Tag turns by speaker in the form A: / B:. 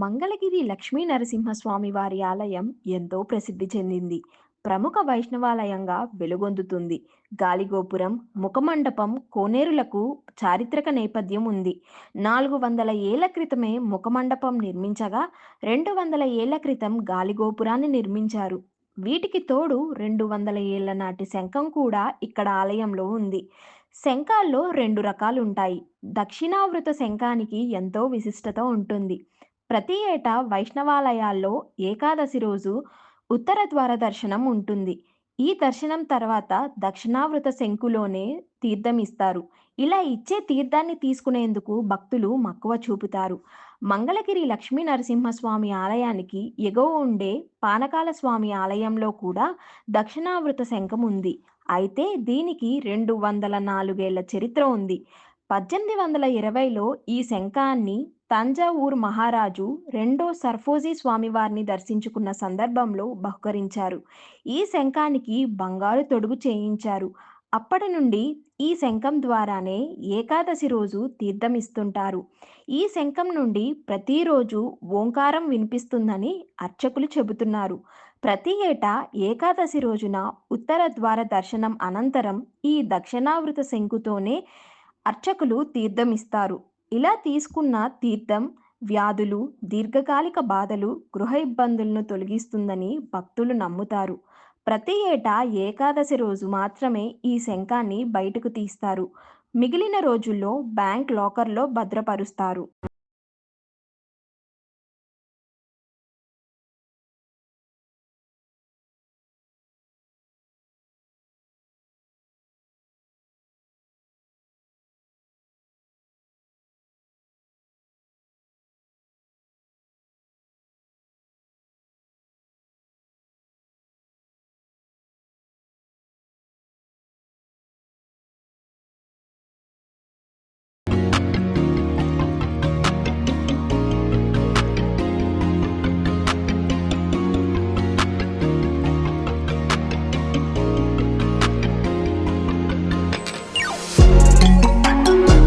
A: మంగళగిరి లక్ష్మీ నరసింహస్వామి వారి ఆలయం ఎంతో ప్రసిద్ధి చెందింది. ప్రముఖ వైష్ణవాలయంగా వెలుగొందుతుంది. గాలిగోపురం ముఖమండపం కోనేరులకు చారిత్రక నేపథ్యం ఉంది. నాలుగు వందల ఏళ్ళ క్రితమే ముఖమండపం నిర్మించగా రెండు వందల ఏళ్ళ క్రితం గాలిగోపురాన్ని నిర్మించారు. వీటికి తోడు రెండు వందల ఏళ్ళ నాటి శంఖం కూడా ఇక్కడ ఆలయంలో ఉంది. శంఖాల్లో రెండు రకాలు ఉంటాయి దక్షిణావృత శంఖానికి ఎంతో విశిష్టత ఉంటుంది. ప్రతి ఏటా వైష్ణవాలయాల్లో ఏకాదశి రోజు ఉత్తర ద్వార దర్శనం ఉంటుంది. ఈ దర్శనం తర్వాత దక్షిణావృత శంకులోనే తీర్థం ఇస్తారు. ఇలా ఇచ్చే తీర్థాన్ని తీసుకునేందుకు భక్తులు మక్కువ చూపుతారు. మంగళగిరి లక్ష్మీ నరసింహస్వామి ఆలయానికి ఎగువ ఉండే పానకాల స్వామి ఆలయంలో కూడా దక్షిణావృత శంఖం ఉంది. అయితే దీనికి రెండు వందల నాలుగేళ్ళ చరిత్ర ఉంది. పద్దెనిమిది వందల ఇరవైలో ఈ శంఖాన్ని తంజావూర్ మహారాజు రెండో సర్ఫోజీ స్వామివారిని దర్శించుకున్న సందర్భంలో బహుకరించారు. ఈ శంఖానికి బంగారు తొడుగు చేయించారు. అప్పటి నుండి ఈ శంఖం ద్వారానే ఏకాదశి రోజు తీర్థం ఇస్తుంటారు ఈ శంఖం నుండి ప్రతిరోజు ఓంకారం వినిపిస్తుందని అర్చకులు చెబుతున్నారు. ప్రతి ఏటా ఏకాదశి రోజున ఉత్తర ద్వార దర్శనం అనంతరం ఈ దక్షిణావృత శంకుతోనే అర్చకులు తీర్థం ఇస్తారు ఇలా తీసుకున్న తీర్థం వ్యాధులు దీర్ఘకాలిక బాధలు గృహ ఇబ్బందులను తొలగిస్తుందని భక్తులు నమ్ముతారు. ప్రతి ఏటా ఏకాదశి రోజు మాత్రమే ఈ శంఖాన్ని బయటకు తీస్తారు. మిగిలిన రోజుల్లో బ్యాంక్ లాకర్లో భద్రపరుస్తారు.